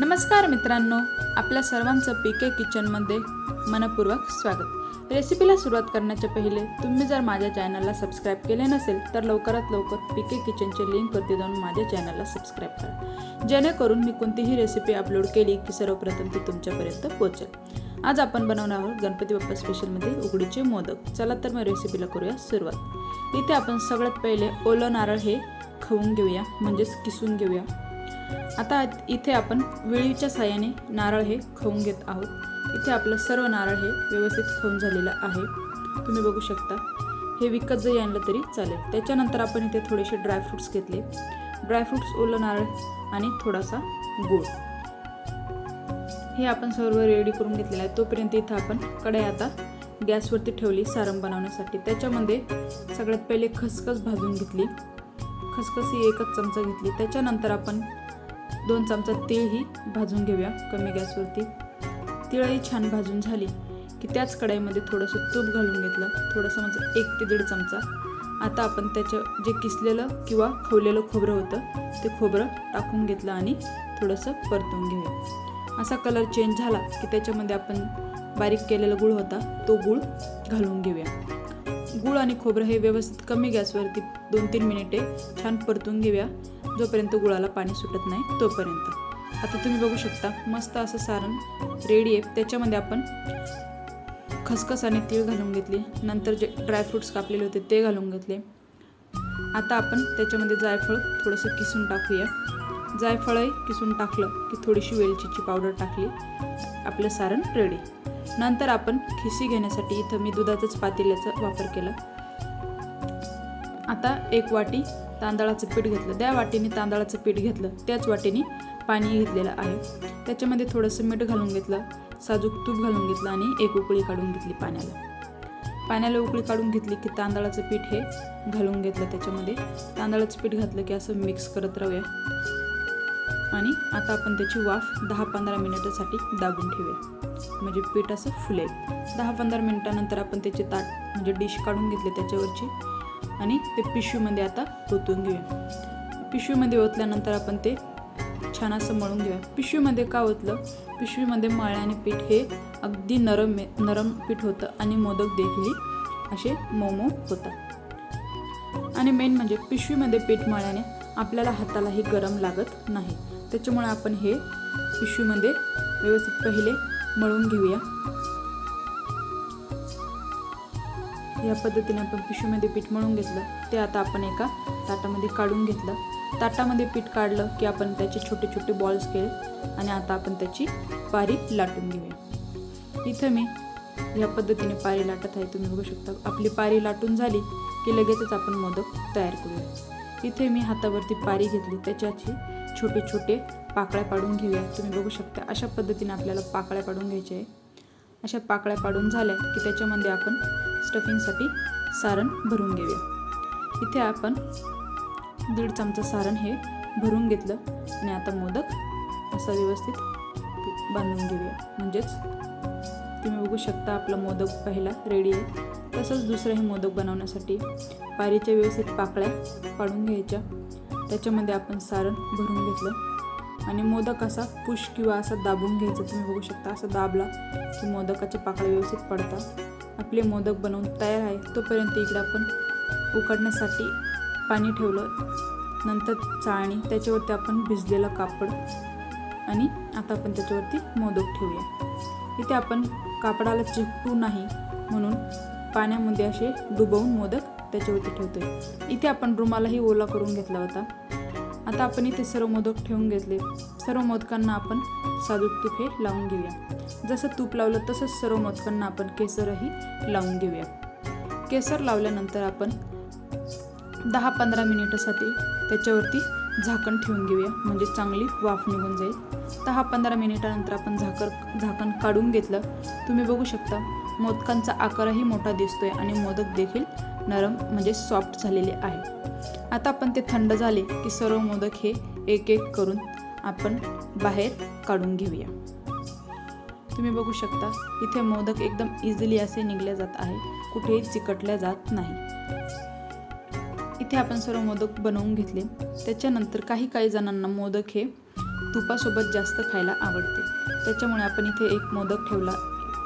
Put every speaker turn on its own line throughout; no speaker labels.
नमस्कार मित्रांनो आपल्या सर्वांचं पी के किचनमध्ये मनपूर्वक स्वागत. रेसिपीला सुरुवात करण्याच्या पहिले तुम्ही जर माझ्या चॅनलला सबस्क्राईब केले नसेल तर लवकरात लवकर पी के किचनचे लिंकवरती जाऊन माझ्या चॅनलला सबस्क्राईब करा. जेणेकरून मी कोणतीही रेसिपी अपलोड केली की सर्वप्रथम ती तुमच्यापर्यंत पोहोचेल. आज आपण बनवणार आहोत गणपती बाप्पा स्पेशलमध्ये उघडीचे मोदक. चला तर मग रेसिपीला करूया सुरुवात. इथे आपण सगळ्यात पहिले ओलं नारळ हे खाऊन घेऊया म्हणजेच किसून घेऊया. आता इथे आपण विळीच्या साह्याने नारळ हे खाऊन घेत आहोत. इथे आपलं सर्व नारळ हे व्यवस्थित खाऊन झालेलं आहे. तुम्ही बघू शकता. हे विकत जरी आणलं तरी चालेल. त्याच्यानंतर आपण इथे थोडेसे ड्रायफ्रुट्स घेतले. ड्रायफ्रुट्स ओलं नारळ आणि थोडासा गूळ. हे आपण सर्व रेडी करून घेतलेलं आहे. तोपर्यंत इथं आपण कढई आता गॅसवरती ठेवली सारम बनवण्यासाठी. त्याच्यामध्ये सगळ्यात पहिले खसखस भाजून घेतली. खसखस ही एकच चमचा घेतली. त्याच्यानंतर आपण दोन चमचा तीळही भाजून घेऊया कमी गॅसवरती. तिळही छान भाजून झाली की त्याच कढाईमध्ये थोडंसं तूप घालून घेतलं. थोडंसं म्हणजे एक ते दीड चमचा. आता आपण त्याचं जे किसलेलं किंवा खवलेलं खोबरं होतं ते खोबरं टाकून घेतलं आणि थोडंसं परतून घेऊया. असा कलर चेंज झाला की त्याच्यामध्ये आपण बारीक केलेला गूळ होता तो गूळ घालून घेऊया. गूळ आणि खोबरं हे व्यवस्थित कमी गॅसवरती दोन तीन मिनिटे छान परतून घेऊया. जोपर्यंत गुळाला पाणी सुटत नाही तोपर्यंत. आता तुम्ही बघू शकता मस्त असं सारण रेडी आहे. त्याच्यामध्ये आपण खसखस आणि तीळ घालून घेतली. नंतर जे ड्रायफ्रुट्स कापलेले होते ते घालून घेतले. आता आपण त्याच्यामध्ये जायफळ थोडंसं किसून टाकूया. जायफळही किसून टाकलं की थोडीशी वेलचीची पावडर टाकली. आपलं सारण रेडी नंतर आपण खिसी घेण्यासाठी इथं मी दुधाचंच पातेल्याचा वापर केला. आता एक वाटी तांदळाचं पीठ घेतलं. त्या वाटीने तांदळाचं पीठ घेतलं. त्याच वाटीने पाणी घेतलेलं आहे. त्याच्यामध्ये थोडंसं मीठ घालून घेतलं साजूक तूप घालून घेतलं आणि एक उकळी काढून घेतली पाण्याला. पाण्याला उकळी काढून घेतली की तांदळाचं पीठ हे घालून घेतलं त्याच्यामध्ये. तांदळाचं पीठ घातलं की असं मिक्स करत राहूया. आणि आता आपण त्याची वाफ दहा पंधरा मिनिटासाठी दाबून ठेवूया. म्हणजे पीठ असं फुलेल. दहा पंधरा मिनिटानंतर आपण त्याचे ताट म्हणजे डिश काढून घेतले त्याच्यावरची. आणि ते पिशवीमध्ये आता ओतून घेऊया. पिशवीमध्ये ओतल्यानंतर आपण ते छान असं मळून घेऊया. पिशवीमध्ये का ओतलं? पिशवीमध्ये मळल्याने पीठ हे अगदी नरम नरम पीठ होतं आणि मोदक देखील असे मोमो होतात. आणि मेन म्हणजे पिशवीमध्ये पीठ मळल्याने आपल्याला हातालाही गरम लागत नाही. त्याच्यामुळे आपण हे पिशवीमध्ये व्यवस्थित पहिले मळून घेऊया. या पद्धतीने आपण पिशवीमध्ये पीठ मळून घेतलं. ते आता आपण एका ताटामध्ये काढून घेतलं. ताटामध्ये पीठ काढलं की आपण त्याचे छोटे छोटे बॉल्स केले आणि आता आपण त्याची पारी लाटून घेऊया. इथं मी या पद्धतीने पारी लाटत आहे. तुम्ही बघू शकता आपली पारी लाटून झाली की लगेचच आपण मोदक तयार करूया. इथे मी हातावरती पारी घेतली. त्याच्याची छोटे छोटे पाकळ्या पाडून घेऊया. तुम्ही बघू शकता अशा पद्धतीने आपल्याला पाकळ्या पाडून घ्यायच्या आहे. अशा पाकळ्या पाडून झाल्या की त्याच्यामध्ये आपण स्टफिंगसाठी सारण भरून घेऊया. इथे आपण दीड चमचा सारण हे भरून घेतलं आणि आता मोदक असा व्यवस्थित बांधून घेऊया. म्हणजेच तुम्ही बघू शकता आपला मोदक पहिला रेडी आहे. तसंच दुसरं हे मोदक बनवण्यासाठी पारीच्या व्यवस्थित पाकळ्या पाडून घ्यायच्या. त्याच्यामध्ये आपण सारण भरून घेतलं आणि मोदक असा पुश किंवा असा दाबून घ्यायचं. तुम्ही बघू शकता असं दाबला की मोदकाच्या पाकळ्या व्यवस्थित पडतात. आपले मोदक बनवून तयार आहे तोपर्यंत इकडे आपण उकडण्यासाठी पाणी ठेवलं. नंतर चाळणी त्याच्यावरती आपण भिजलेलं कापड आणि आता आपण त्याच्यावरती मोदक ठेवूया. इथे आपण कापडाला चिपटू नाही म्हणून पाण्यामध्ये असे डुबवून मोदक त्याच्यावरती ठेवतोय. इथे आपण रुमालाही ओला करून घेतला होता. आता आपण इथे सर्व मोदक ठेवून घेतले. सर्व मोदकांना आपण साजूक तूप हे लावून घेऊया. जसं तूप लावलं तसंच सर्व मोदकांना आपण केसरही लावून घेऊया. केसर लावल्यानंतर आपण दहा पंधरा मिनिटासाठी त्याच्यावरती झाकण ठेवून घेऊया. म्हणजे चांगली वाफ निघून जाईल. दहा पंधरा मिनिटानंतर आपण झाकर झाकण काढून घेतलं. तुम्ही बघू शकता मोदकांचा आकारही मोठा दिसतोय आणि मोदक देखील नरम म्हणजे सॉफ्ट झालेले आहे. आता आपण ते थंड झाले की सर्व मोदक हे एक एक करून आपण बाहेर काढून घेऊया. तुम्ही बघू शकता इथे मोदक एकदम इझिली असे निघले जात आहे कुठेही चिकटल्या जात नाही. इथे आपण सर्व मोदक बनवून घेतले. त्याच्यानंतर काही काही जणांना मोदक हे तुपासोबत जास्त खायला आवडते. त्याच्यामुळे आपण इथे एक मोदक ठेवला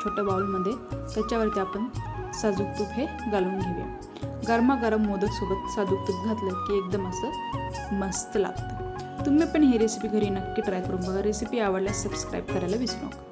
छोट्या बाउलमध्ये त्याच्यावरती आपण साजूक तूप हे घालून घेऊया. गरमागरम मोदकसोबत साजूक तूप घातलं की एकदम असं मस्त लागतं. तुम्ही पण ही रेसिपी घरी नक्की ट्राय करून बघा. रेसिपी आवडल्यास सबस्क्राईब करायला विसरू नका.